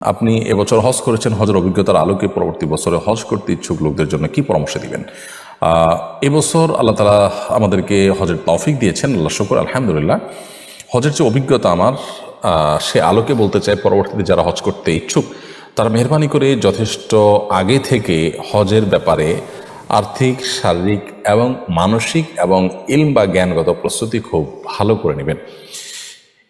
আপনি এবছর হজ করেছেন, হজের অভিজ্ঞতার আলোকে পরবর্তী বছরে হজ করতে ইচ্ছুক লোকদের জন্য কি পরামর্শ দিবেন? এবছর আল্লাহ তালা আমাদেরকে হজের তৌফিক দিয়েছেন, আল্লাহ শুকুর, আলহামদুলিল্লাহ। হজের যে অভিজ্ঞতা আমার সে আলোকে বলতে চাই, পরবর্তীতে যারা হজ করতে ইচ্ছুক, তারা মেহরবানি করে যথেষ্ট আগে থেকে হজের ব্যাপারে আর্থিক, শারীরিক এবং মানসিক এবং ইলম বা জ্ঞানগত প্রস্তুতি খুব ভালো করে নেবেন।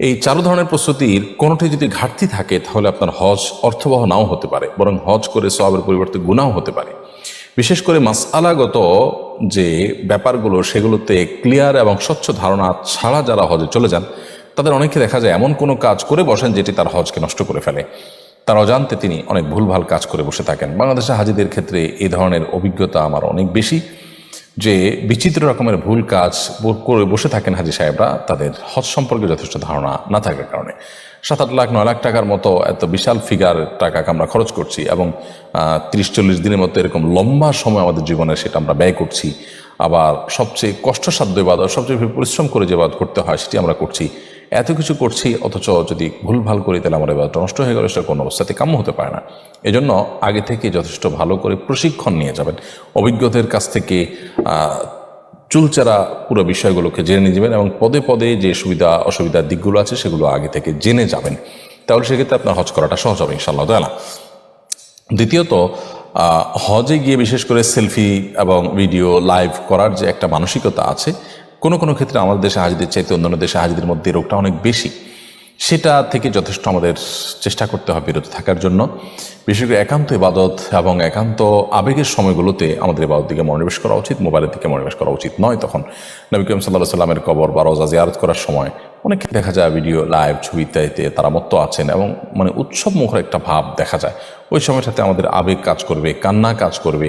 এই চারু ধরনের প্রস্তুতির কোনোটি যদি ঘাটতি থাকে, তাহলে আপনার হজ অর্থবহ নাও হতে পারে, বরং হজ করে সবের পরিবর্তে গুণাও হতে পারে। বিশেষ করে মাসআলাগত যে ব্যাপারগুলো, সেগুলোতে ক্লিয়ার এবং স্বচ্ছ ধারণা ছাড়া যারা হজে চলে যান, তাদের অনেকে দেখা যায় এমন কোনো কাজ করে বসেন যেটি তার হজকে নষ্ট করে ফেলে। তার অজান্তে তিনি অনেক ভুলভাল কাজ করে বসে থাকেন। বাংলাদেশের হাজিদের ক্ষেত্রে এই ধরনের অভিজ্ঞতা আমার অনেক বেশি। যে বিচিত্র রকমের ভুল কাজ করে বসে থাকেন হাজি সাহেবরা, তাদের হজ সম্পর্কে যথেষ্ট ধারণা না থাকার কারণে। সাত আট লাখ, নয় লাখ টাকার মতো এত বিশাল ফিগার টাকা আমরা খরচ করছি এবং তিরিশ, চল্লিশ দিনের মতো এরকম লম্বা সময় আমাদের জীবনে সেটা আমরা ব্যয় করছি। আবার সবচেয়ে কষ্টসাধ্য বাদ সবচেয়ে পরিশ্রম করে যে বাদ করতে হয়, সেটি আমরা করছি। এত কিছু করছি, অথচ যদি ভুলভাল করি, তাহলে আমার এবার নষ্ট হয়ে গেলে, সেটা কোনো অবস্থাতে কাম্য হতে পারে না। এজন্য আগে থেকে যথেষ্ট ভালো করে প্রশিক্ষণ নিয়ে যাবেন। অভিজ্ঞদের কাছ থেকে চুলচারা পুরো বিষয়গুলোকে জেনে নিয়ে যাবেন এবং পদে পদে যে সুবিধা, অসুবিধার দিকগুলো আছে, সেগুলো আগে থেকে জেনে যাবেন। তাহলে সেক্ষেত্রে আপনার হজ করাটা সহজ হবে ইনশাল্লাহ তালা দ্বিতীয়ত হজে গিয়ে বিশেষ করে সেলফি এবং ভিডিও লাইভ করার যে একটা মানসিকতা আছে কোনো কোনো ক্ষেত্রে আমাদের দেশে হাজিদের চাইতে অন্যান্য দেশে হাজিদের মধ্যে রোগটা অনেক বেশি। সেটা থেকে যথেষ্ট আমাদের চেষ্টা করতে হবে বিরত থাকার জন্য। বিশেষ করে একান্ত ইবাদত এবং একান্ত আবেগের সময়গুলোতে আমাদের ইবাদত দিকে মনোনিবেশ করা উচিত, মোবাইলের দিকে মনোনিবেশ করা উচিত নয় তখন। নবী করিম সাল্লাহ সাল্লামের কবর বা রোজা জিয়ারত করার সময় অনেক দেখা যায় ভিডিও, লাইভ ছবি ইত্যাদিতে তারা মত্ত আছেন এবং মানে উৎসব মুখর একটা ভাব দেখা যায়। ওই সময়টাতে আমাদের আবেগ কাজ করবে, কান্না কাজ করবে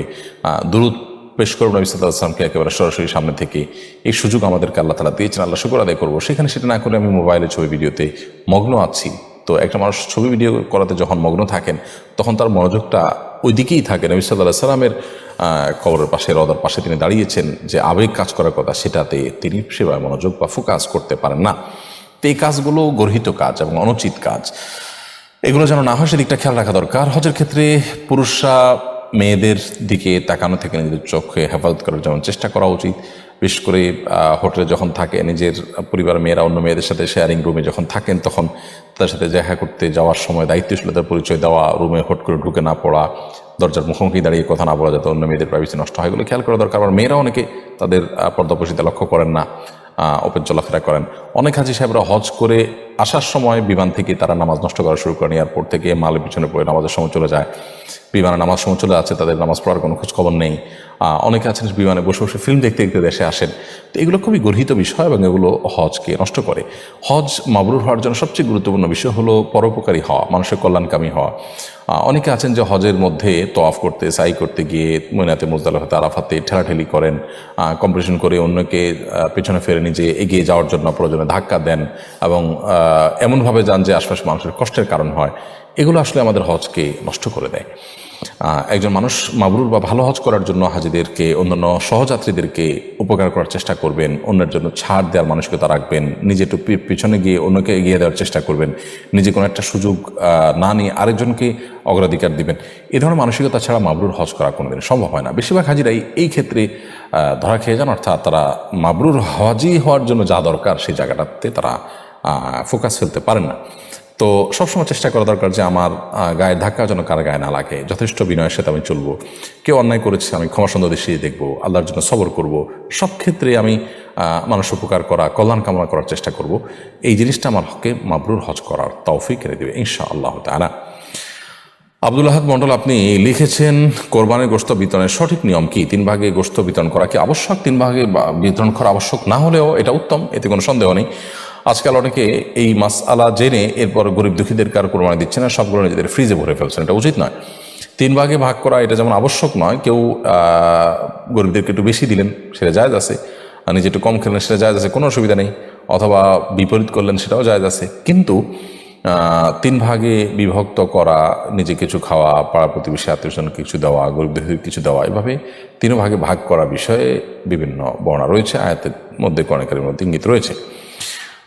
দূরত পেশ করব নবী সাল্লাহ আসলামকে একেবারে সরাসরি সামনে থেকে। এই সুযোগ আমাদেরকে আল্লাহ তালা দিয়েছেন, আল্লাহ শুকর আদায় করব। সেখানে সেটা না করে আমি মোবাইলে ছবি ভিডিওতে মগ্ন আছি। তো একটা মানুষ ছবি ভিডিও করাতে যখন মগ্ন থাকেন, তখন তার মনোযোগটা ওই দিকেই থাকে। নবী সাল্লাহ সাল্লামের কবরের পাশে রদার পাশে তিনি দাঁড়িয়েছেন যে আবেগ কাজ করার কথা, সেটাতে তিনি সেভাবে মনোযোগ বা ফোকাস করতে পারেন না। তো এই কাজগুলো গর্হিত কাজ এবং অনুচিত কাজ। এগুলো যেন না হয়, সেদিকটা খেয়াল রাখা দরকার। হজের ক্ষেত্রে পুরুষরা মেয়েদের দিকে তাকানো থেকে নিজেদের চোখে হেফাজত করার যেমন চেষ্টা করা উচিত বিশেষ করে হোটেলে যখন থাকে নিজের পরিবার মেয়েরা অন্য মেয়েদের সাথে শেয়ারিং রুমে যখন থাকেন তখন তাদের সাথে দেখা করতে যাওয়ার সময় দায়িত্বশীলতার পরিচয় দেওয়া রুমে হট করে ঢুকে না পড়া দরজার মুখোমুখি দাঁড়িয়ে কথা না বলা যাতে অন্য মেয়েদের প্রাইভেসি নষ্ট হয় এগুলো খেয়াল করা দরকার। আবার মেয়েরা অনেকে তাদের আহ, লক্ষ্য করেন না ওপেন চলাফেরা করেন। অনেক হাজি সাহেবরা হজ করে আসার সময় বিমান থেকে তারা নামাজ নষ্ট করা শুরু করেন এয়ারপোর্ট থেকে মালের পিছনে পড়ে নামাজের সময় চলে যায়। বিমানে নামাজ সময় চলে যাচ্ছে, তাদের নামাজ পড়ার কোনো খোঁজ খবর নেই অনেকে আছেন বিমানে বসে বসে ফিল্ম দেখতে দেখতে দেশে আসেন। তো এগুলো খুবই গর্হিত বিষয় এবং এগুলো হজকে নষ্ট করে। হজ মাবরুর হওয়ার জন্য সবচেয়ে গুরুত্বপূর্ণ বিষয় হলো পরোপকারী হওয়া, মানুষের কল্যাণকামী হওয়া। অনেকে আছেন যে হজের মধ্যে তফ করতে, সাই করতে গিয়ে ময়নাতে মুজদালাফাতে, আরাফাতে ঠেলাঠেলি করেন। কম্পিটিশন করে অন্যকে পেছনে ফেরে নিজে এগিয়ে যাওয়ার জন্য প্রয়োজনে ধাক্কা দেন এবং এমনভাবে যান যে আশপাশ মানুষের কষ্টের কারণ হয়। এগুলো আসলে আমাদের হজকে নষ্ট করে দেয়। একজন মানুষ মাবরুর বা ভালো হজ করার জন্য হাজিদেরকে, অন্যান্য সহযাত্রীদেরকে উপকার করার চেষ্টা করবেন, অন্যের জন্য ছাড় দেওয়ার মানসিকতা রাখবেন, নিজে একটু পিছনে গিয়ে অন্যকে এগিয়ে দেওয়ার চেষ্টা করবেন, নিজে কোনো একটা সুযোগ না নিয়ে আরেকজনকে অগ্রাধিকার দিবেন। এ ধরনের মানসিকতা ছাড়া মাবরুর হজ করা কোনোদিন সম্ভব হয় না। বেশিরভাগ হাজিরাই এই ক্ষেত্রে ধরা খেয়ে যান, অর্থাৎ তারা মাবরুর হজই হওয়ার জন্য যা দরকার সেই জায়গাটাতে তারা ফোকাস ফেলতে পারেন না। তো সবসময় চেষ্টা করা দরকার যে আমার গায়ে ধাক্কা যেন কার গায়ে না লাগে। যথেষ্ট বিনয়ের সাথে আমি চলবো। কেউ অন্যায় করেছে, আমি ক্ষমা সুন্দর দৃষ্টিতে দেখব। আল্লাহর জন্য সবর করব। সব ক্ষেত্রে আমি মানুষ উপকার করা, কল্যাণ কামনা করার চেষ্টা করব। এই জিনিসটা আমার হকে মাবরুর হজ করার তৌফিক এনে দেবে ইনশা আল্লাহ তালা আব্দুল আহাদ মন্ডল আপনি লিখেছেন, কোরবানের গোস্ত বিতরণের সঠিক নিয়ম কি? তিন ভাগে গোস্ত বিতরণ করা কি আবশ্যক? তিন ভাগে বিতরণ করা আবশ্যক না হলেও এটা উত্তম, এতে কোনো সন্দেহ নেই। আজকাল অনেকে এই মাস আলা জেনে এরপর গরিব দুঃখীদের কার কোরবানি দিচ্ছে না, সবগুলো নিজেদের ফ্রিজে ভরে ফেলছেন, এটা উচিত নয়। তিন ভাগে ভাগ করা এটা যেমন আবশ্যক নয়, কেউ গরিবদেরকে একটু বেশি দিলেন, সেটা জায়জ আছে, আর নিজে একটু কম খেলেন, সেটা জায়জ আছে, কোনো অসুবিধা নেই, অথবা বিপরীত করলেন, সেটাও জায়জ আছে। কিন্তু তিন ভাগে বিভক্ত করা, নিজে কিছু খাওয়া, পাড়া প্রতিবেশী আত্মীয়স্বজন কিছু দেওয়া গরিবদের কিছু দেওয়া, এভাবে তিন ভাগে ভাগ করা বিষয়ে বিভিন্ন বর্ণা রয়েছে, আয়াতের মধ্যে অনেকের মধ্যে ইঙ্গিত রয়েছে।